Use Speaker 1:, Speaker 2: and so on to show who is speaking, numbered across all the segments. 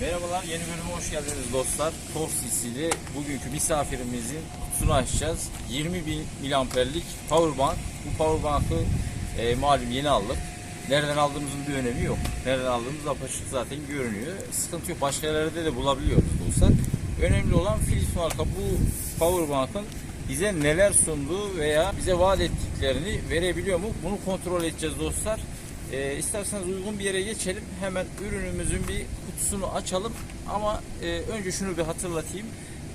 Speaker 1: Merhabalar, yeni bölüme hoş geldiniz dostlar. Tor CC'li bugünkü misafirimizin kutusunu açacağız. 20 bin miliamperlik powerbank. Bu powerbank'ı e, malum yeni aldık. Nereden aldığımızın bir önemi yok. Nereden aldığımız apaçık zaten görünüyor. Sıkıntı yok. Başka yerlerde de bulabiliyoruz dostlar. Önemli olan Philips marka bu powerbank'ın bize neler sunduğu veya bize vaat ettiklerini verebiliyor mu? Bunu kontrol edeceğiz dostlar. E, isterseniz uygun bir yere geçelim. Hemen ürünümüzün bir kutusunu açalım. Ama e, önce şunu bir hatırlatayım.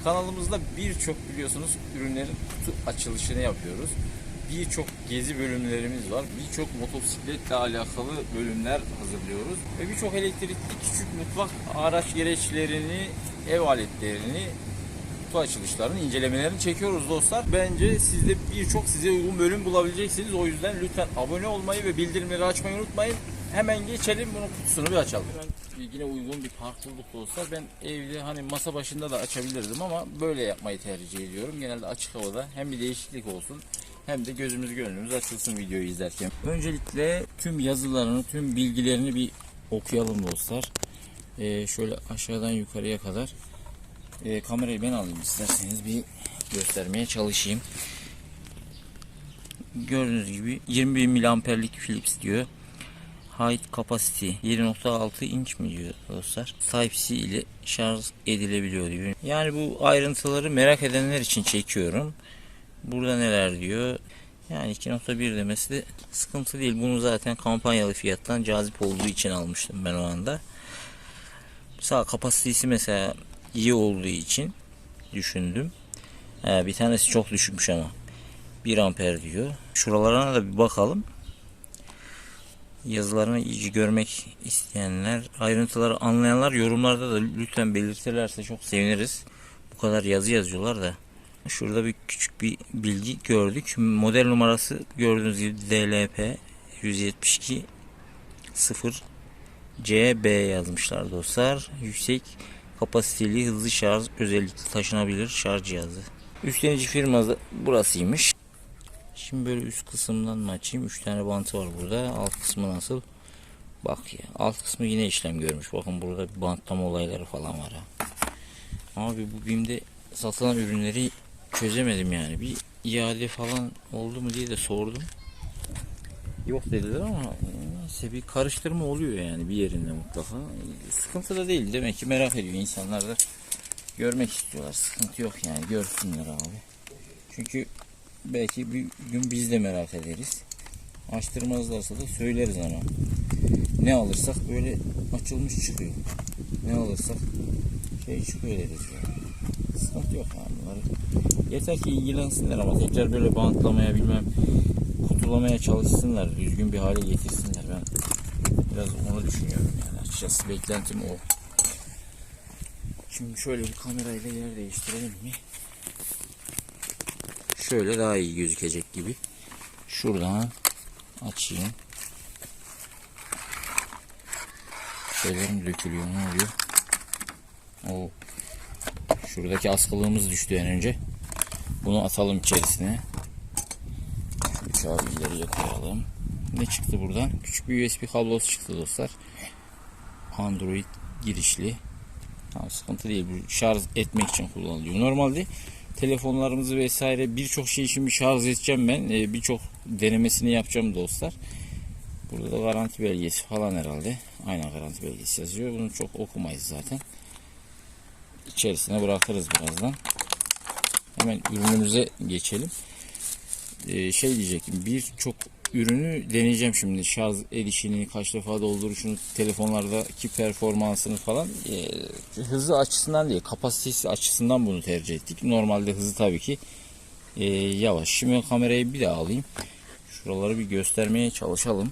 Speaker 1: Kanalımızda birçok biliyorsunuz ürünlerin kutu açılışını yapıyoruz. Birçok gezi bölümlerimiz var. Birçok motosikletle alakalı bölümler hazırlıyoruz. Ve birçok elektrikli küçük mutfak araç gereçlerini, ev aletlerini kutu açılışlarını, incelemelerini çekiyoruz dostlar. Bence siz de birçok size uygun bölüm bulabileceksiniz. O yüzden lütfen abone olmayı ve bildirimleri açmayı unutmayın. Hemen geçelim bunun kutusunu bir açalım. Ben yine uygun bir park bulduk dostlar. Ben evde hani masa başında da açabilirdim ama böyle yapmayı tercih ediyorum. Genelde açık havada hem bir değişiklik olsun hem de gözümüz gönlümüz açılsın videoyu izlerken. Öncelikle tüm yazılarını, tüm bilgilerini bir okuyalım dostlar. Ee, şöyle aşağıdan yukarıya kadar e, kamerayı ben alayım isterseniz bir göstermeye çalışayım. Gördüğünüz gibi 20 bin miliamperlik Philips diyor. Height capacity 7.6 inç mi diyor dostlar. Type-C ile şarj edilebiliyor diyor. Yani bu ayrıntıları merak edenler için çekiyorum. Burada neler diyor. Yani 2.1 demesi de sıkıntı değil. Bunu zaten kampanyalı fiyattan cazip olduğu için almıştım ben o anda. Sağ kapasitesi mesela iyi olduğu için düşündüm. He, bir tanesi çok düşükmüş ama. 1 amper diyor. Şuralarına da bir bakalım. Yazılarını iyice görmek isteyenler, ayrıntıları anlayanlar yorumlarda da lütfen belirtirlerse çok seviniriz. Bu kadar yazı yazıyorlar da. Şurada bir küçük bir bilgi gördük. Model numarası gördüğünüz gibi DLP 172 0 CB yazmışlar dostlar. Yüksek kapasiteli hızlı şarj özellikle taşınabilir şarj cihazı. Üstlenici firması burasıymış. Şimdi böyle üst kısımdan açayım? 3 tane bantı var burada. Alt kısmı nasıl? Bak ya. Alt kısmı yine işlem görmüş. Bakın burada bir bantlama olayları falan var ha. Abi bu BİM'de satılan ürünleri çözemedim yani. Bir iade falan oldu mu diye de sordum. Yok dediler ama neyse bir karıştırma oluyor yani bir yerinde mutlaka. Sıkıntı da değil demek ki merak ediyor insanlar da görmek istiyorlar. Sıkıntı yok yani görsünler abi. Çünkü belki bir gün biz de merak ederiz. Açtırmazlarsa da söyleriz ama. Ne alırsak böyle açılmış çıkıyor. Ne alırsak şey çıkıyor deriz yani. Sıkıntı yok yani bunları. Yeter ki ilgilensinler ama tekrar böyle bantlamaya bilmem kutulamaya çalışsınlar. Düzgün bir hale getirsinler. Biraz onu düşünüyorum yani. Açıkçası beklentim o. Şimdi şöyle bir kamerayla yer değiştirelim mi? Şöyle daha iyi gözükecek gibi. Şuradan açayım. Şeylerim dökülüyor. Ne oluyor? Oo. Şuradaki askılığımız düştü en önce. Bunu atalım içerisine. Şu abi ileriye koyalım. Ne çıktı buradan? Küçük bir USB kablosu çıktı dostlar. Android girişli. Tamam, sıkıntı değil. Bu şarj etmek için kullanılıyor. Normalde telefonlarımızı vesaire birçok şey bir şarj edeceğim ben. Ee, birçok denemesini yapacağım dostlar. Burada da garanti belgesi falan herhalde. Aynen garanti belgesi yazıyor. Bunu çok okumayız zaten. İçerisine bırakırız birazdan. Hemen ürünümüze geçelim. Ee, şey diyecektim. Birçok ürünü deneyeceğim şimdi. Şarj edişini, kaç defa dolduruşunu, telefonlardaki performansını falan. Ee, hızı açısından değil, kapasitesi açısından bunu tercih ettik. Normalde hızı tabii ki e, yavaş. Şimdi kamerayı bir daha alayım. Şuraları bir göstermeye çalışalım.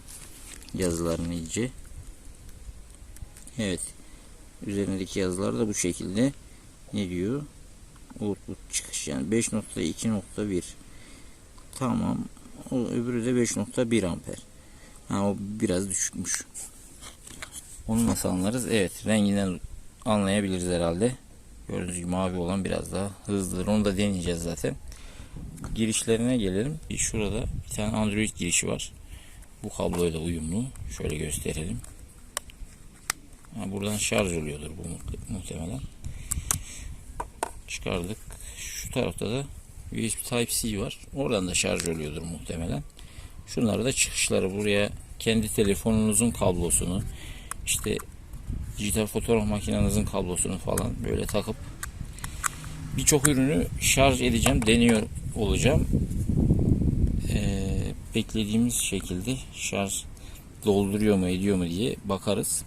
Speaker 1: Yazılarını iyice. Evet. Üzerindeki yazılar da bu şekilde. Ne diyor? Output çıkış yani 5.2.1 Tamam. O öbürü de 5.1 amper. Ha, o biraz düşükmüş. Onu nasıl anlarız? Evet renginden anlayabiliriz herhalde. Gördüğünüz gibi mavi olan biraz daha hızlıdır. Onu da deneyeceğiz zaten. Girişlerine gelelim. Şurada bir tane Android girişi var. Bu kabloyla uyumlu. Şöyle gösterelim. Ha, buradan şarj oluyordur bu mu- muhtemelen. Çıkardık. Şu tarafta da USB Type-C var. Oradan da şarj oluyordur muhtemelen. Şunları da çıkışları buraya kendi telefonunuzun kablosunu işte dijital fotoğraf makinenizin kablosunu falan böyle takıp birçok ürünü şarj edeceğim, deniyor olacağım. Ee, beklediğimiz şekilde şarj dolduruyor mu ediyor mu diye bakarız.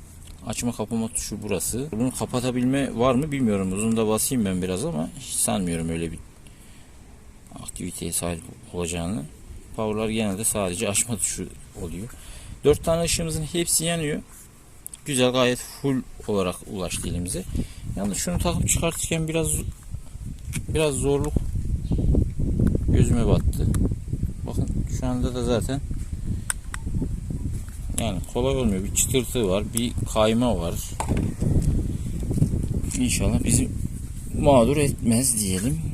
Speaker 1: Açma kapama tuşu burası. Bunu kapatabilme var mı bilmiyorum. Uzun da basayım ben biraz ama hiç sanmıyorum öyle bir aktiviteye sahip olacağını. Power'lar genelde sadece açma tuşu oluyor. Dört tane ışığımızın hepsi yanıyor. Güzel gayet full olarak ulaştı elimize. Yalnız şunu takıp çıkartırken biraz biraz zorluk gözüme battı. Bakın şu anda da zaten yani kolay olmuyor. Bir çıtırtı var, bir kayma var. İnşallah bizi mağdur etmez diyelim.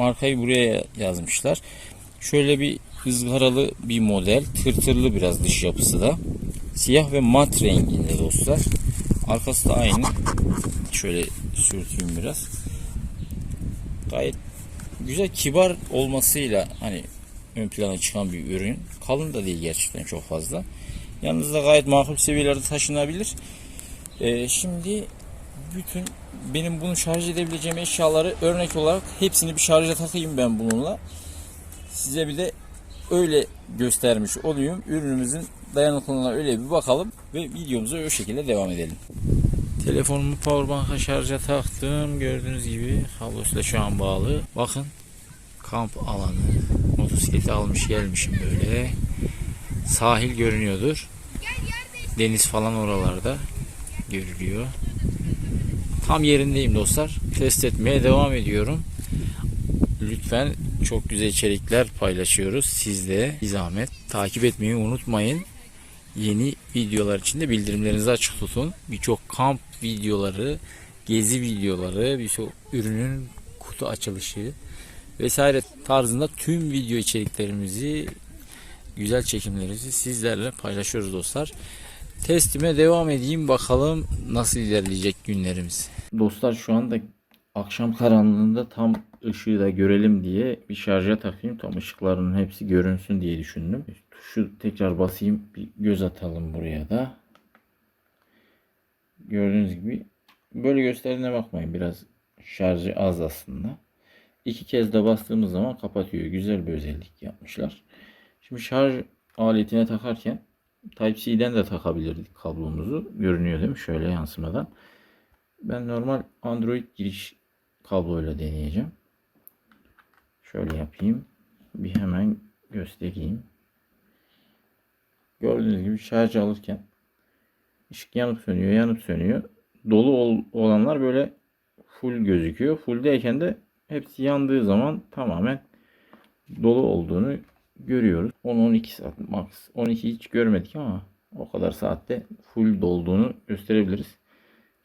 Speaker 1: Markayı buraya yazmışlar. Şöyle bir ızgaralı bir model. Tırtırlı biraz dış yapısı da. Siyah ve mat renginde dostlar. Arkası da aynı. Şöyle sürteyim biraz. Gayet güzel kibar olmasıyla hani ön plana çıkan bir ürün. Kalın da değil gerçekten çok fazla. Yalnız da gayet makul seviyelerde taşınabilir. Ee, şimdi bütün benim bunu şarj edebileceğim eşyaları örnek olarak hepsini bir şarja takayım ben bununla. Size bir de öyle göstermiş olayım. Ürünümüzün dayanıklılığına öyle bir bakalım ve videomuza o şekilde devam edelim. Telefonumu powerbank'a şarja taktım. Gördüğünüz gibi kablosuyla şu an bağlı. Bakın kamp alanı. Motosikleti almış gelmişim böyle. Sahil görünüyordur. Deniz falan oralarda görülüyor. Tam yerindeyim dostlar. Test etmeye devam ediyorum. Lütfen çok güzel içerikler paylaşıyoruz. Siz de zahmet takip etmeyi unutmayın. Yeni videolar için de bildirimlerinizi açık tutun. Birçok kamp videoları, gezi videoları, birçok ürünün kutu açılışı vesaire tarzında tüm video içeriklerimizi, güzel çekimlerimizi sizlerle paylaşıyoruz dostlar. Testime devam edeyim bakalım nasıl ilerleyecek günlerimiz. Dostlar şu anda akşam karanlığında tam ışığı da görelim diye bir şarja takayım. Tam ışıkların hepsi görünsün diye düşündüm. Tuşu tekrar basayım. Bir göz atalım buraya da. Gördüğünüz gibi böyle gösterdiğine bakmayın. Biraz şarjı az aslında. İki kez de bastığımız zaman kapatıyor. Güzel bir özellik yapmışlar. Şimdi şarj aletine takarken Type-C'den de takabilirdik kablomuzu. Görünüyor değil mi? Şöyle yansımadan. Ben normal Android giriş kabloyla deneyeceğim. Şöyle yapayım. Bir hemen göstereyim. Gördüğünüz gibi şarj alırken ışık yanıp sönüyor, yanıp sönüyor. Dolu ol- olanlar böyle full gözüküyor. Fulldeyken de hepsi yandığı zaman tamamen dolu olduğunu görüyoruz. 10-12 saat max. 12 hiç görmedik ama o kadar saatte full dolduğunu gösterebiliriz.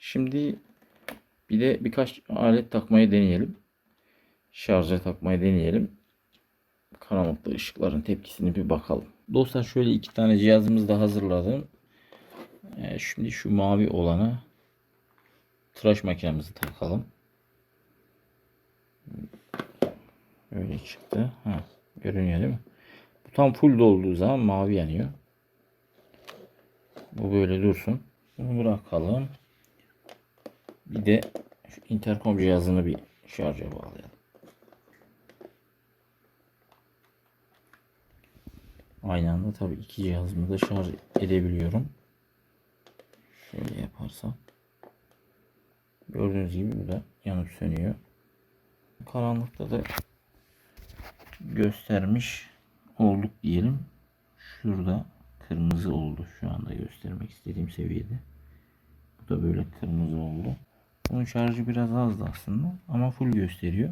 Speaker 1: Şimdi bir de birkaç alet takmayı deneyelim. Şarja takmayı deneyelim. Karanlıkta ışıkların tepkisini bir bakalım. Dostlar şöyle iki tane cihazımızı da hazırladım. Ee, şimdi şu mavi olana tıraş makinemizi takalım. Öyle çıktı. Ha, görünüyor değil mi? Bu tam full dolduğu zaman mavi yanıyor. Bu böyle dursun. Bunu bırakalım. Bir de şu interkom cihazını bir şarja bağlayalım. Aynı anda tabii iki cihazımı da şarj edebiliyorum. Şöyle yaparsam. Gördüğünüz gibi burada yanıp sönüyor. Karanlıkta da göstermiş olduk diyelim. Şurada kırmızı oldu şu anda göstermek istediğim seviyede. Bu da böyle kırmızı oldu. Bunun şarjı biraz azdı aslında ama full gösteriyor.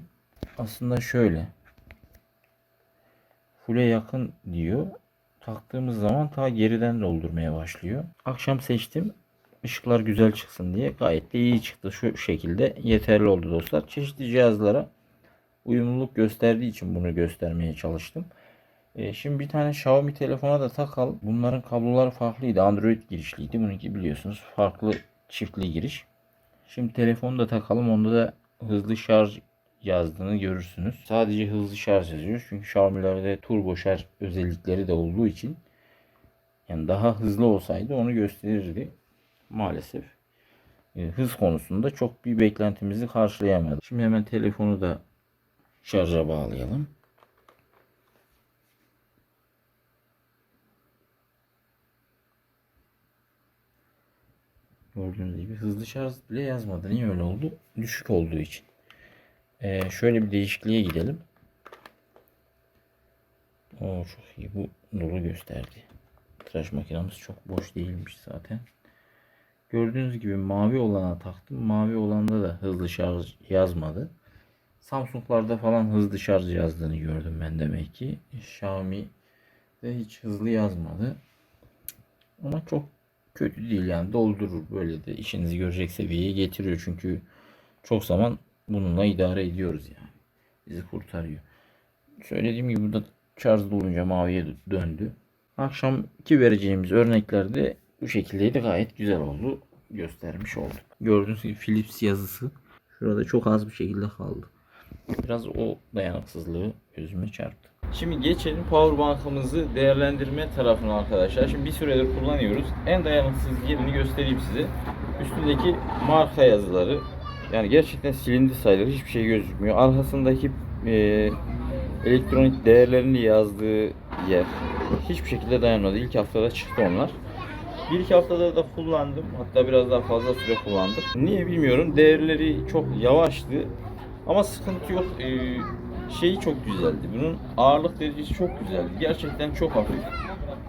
Speaker 1: Aslında şöyle. Full'e yakın diyor. Taktığımız zaman ta geriden doldurmaya başlıyor. Akşam seçtim. Işıklar güzel çıksın diye gayet de iyi çıktı. Şu şekilde yeterli oldu dostlar. Çeşitli cihazlara uyumluluk gösterdiği için bunu göstermeye çalıştım.
Speaker 2: E, şimdi bir tane Xiaomi telefona da takalım. Bunların kabloları farklıydı. Android girişliydi. Bununki biliyorsunuz farklı çiftli giriş. Şimdi telefonu da takalım. Onda da hızlı şarj yazdığını görürsünüz. Sadece hızlı şarj yazıyor. Çünkü Xiaomi'lerde turbo şarj özellikleri de olduğu için yani daha hızlı olsaydı onu gösterirdi. Maalesef e, hız konusunda çok bir beklentimizi karşılayamadı. Şimdi hemen telefonu da şarja bağlayalım. Gördüğünüz gibi hızlı şarj bile yazmadı. Niye öyle oldu? Düşük olduğu için. Ee, şöyle bir değişikliğe gidelim. Oo, çok iyi. Bu dolu gösterdi. Tıraş makinamız çok boş değilmiş zaten. Gördüğünüz gibi mavi olana taktım. Mavi olanda da hızlı şarj yazmadı. Samsung'larda falan hızlı şarj yazdığını gördüm ben demek ki. Xiaomi de hiç hızlı yazmadı. Ama çok kötü değil yani doldurur böyle de işinizi görecek seviyeye getiriyor çünkü çok zaman bununla idare ediyoruz yani. Bizi kurtarıyor. Söylediğim gibi burada şarj dolunca maviye döndü. Akşamki vereceğimiz örneklerde bu şekildeydi gayet güzel oldu. Göstermiş olduk. Gördüğünüz gibi Philips yazısı şurada çok az bir şekilde kaldı. Biraz o dayanıksızlığı gözüme çarptı.
Speaker 1: Şimdi geçelim powerbank'ımızı değerlendirme tarafına arkadaşlar. Şimdi bir süredir kullanıyoruz. En dayanıksız yerini göstereyim size. Üstündeki marka yazıları. Yani gerçekten silindi sayılır. Hiçbir şey gözükmüyor. Arkasındaki e, elektronik değerlerini yazdığı yer. Hiçbir şekilde dayanmadı. İlk haftada çıktı onlar. Bir iki haftada da kullandım. Hatta biraz daha fazla süre kullandık. Niye bilmiyorum. Değerleri çok yavaştı. Ama sıkıntı yok. Ee, şeyi çok güzeldi. Bunun ağırlık derecesi çok güzeldi. Gerçekten çok hafif.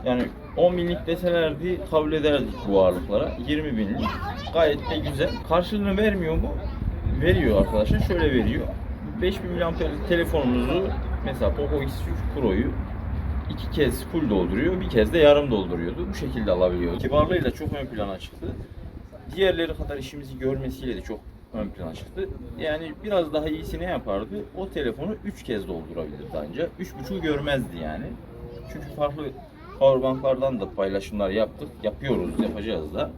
Speaker 1: Yani 10 binlik deselerdi kabul ederdik bu ağırlıklara. 20 binlik. Gayet de güzel. Karşılığını vermiyor mu? Veriyor arkadaşlar. Şöyle veriyor. 5000 mAh telefonumuzu mesela Poco X3 Pro'yu iki kez full dolduruyor, bir kez de yarım dolduruyordu. Bu şekilde alabiliyordu. Kibarlığıyla çok ön plana çıktı. Diğerleri kadar işimizi görmesiyle de çok ön plana çıktı. Yani biraz daha iyisi ne yapardı? O telefonu 3 kez doldurabilirdi ancak. 3.5'u görmezdi yani. Çünkü farklı powerbanklardan da paylaşımlar yaptık. Yapıyoruz, yapacağız da.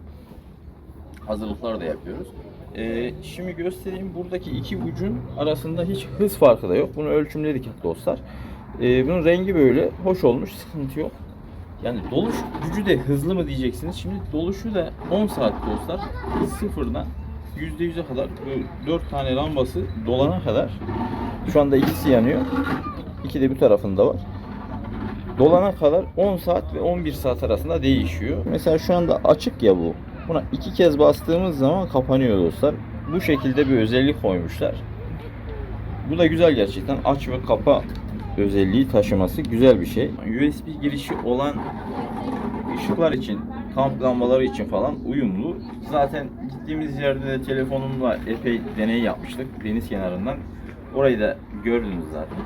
Speaker 1: Hazırlıklar da yapıyoruz. Ee, şimdi göstereyim. Buradaki iki ucun arasında hiç hız farkı da yok. Bunu ölçümledik dostlar. Ee, bunun rengi böyle. Hoş olmuş. Sıkıntı yok. Yani doluş gücü de hızlı mı diyeceksiniz. Şimdi doluşu da 10 saat dostlar. Sıfırdan %100'e kadar böyle 4 tane lambası dolana kadar şu anda ikisi yanıyor. İki de bu tarafında var. Dolana kadar 10 saat ve 11 saat arasında değişiyor. Mesela şu anda açık ya bu. Buna iki kez bastığımız zaman kapanıyor dostlar. Bu şekilde bir özellik koymuşlar. Bu da güzel gerçekten. Aç ve kapa özelliği taşıması güzel bir şey. USB girişi olan ışıklar için, kamp lambaları için falan uyumlu. Zaten gittiğimiz yerde de telefonumla epey deney yapmıştık deniz kenarından. Orayı da gördünüz zaten.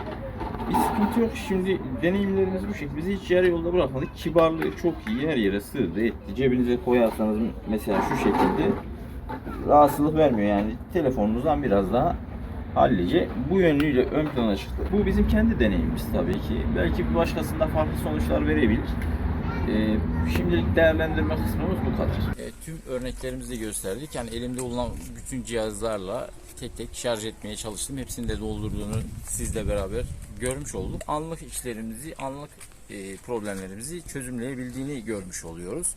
Speaker 1: Bir sıkıntı yok. Şimdi deneyimlerimiz bu şekilde. Bizi hiç yarı yolda bırakmadık. Kibarlığı çok iyi. Her yere sığdı etti. Cebinize koyarsanız mesela şu şekilde rahatsızlık vermiyor yani. Telefonunuzdan biraz daha hallice bu yönüyle ön plana çıktı. Bu bizim kendi deneyimimiz tabii ki. Belki başkasında farklı sonuçlar verebilir. Ee, şimdilik değerlendirme kısmımız bu kadar.
Speaker 2: E, tüm örneklerimizi gösterdik. Yani elimde bulunan bütün cihazlarla tek tek şarj etmeye çalıştım. Hepsini de doldurduğunu sizle beraber görmüş olduk. Anlık işlerimizi, anlık e, problemlerimizi çözümleyebildiğini görmüş oluyoruz.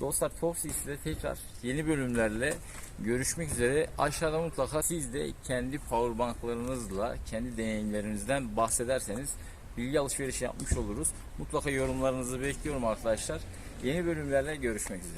Speaker 2: Dostlar Foxx'de tekrar yeni bölümlerle görüşmek üzere. Aşağıda mutlaka siz de kendi powerbanklarınızla, kendi deneyimlerinizden bahsederseniz bilgi alışverişi yapmış oluruz. Mutlaka yorumlarınızı bekliyorum arkadaşlar. Yeni bölümlerle görüşmek üzere.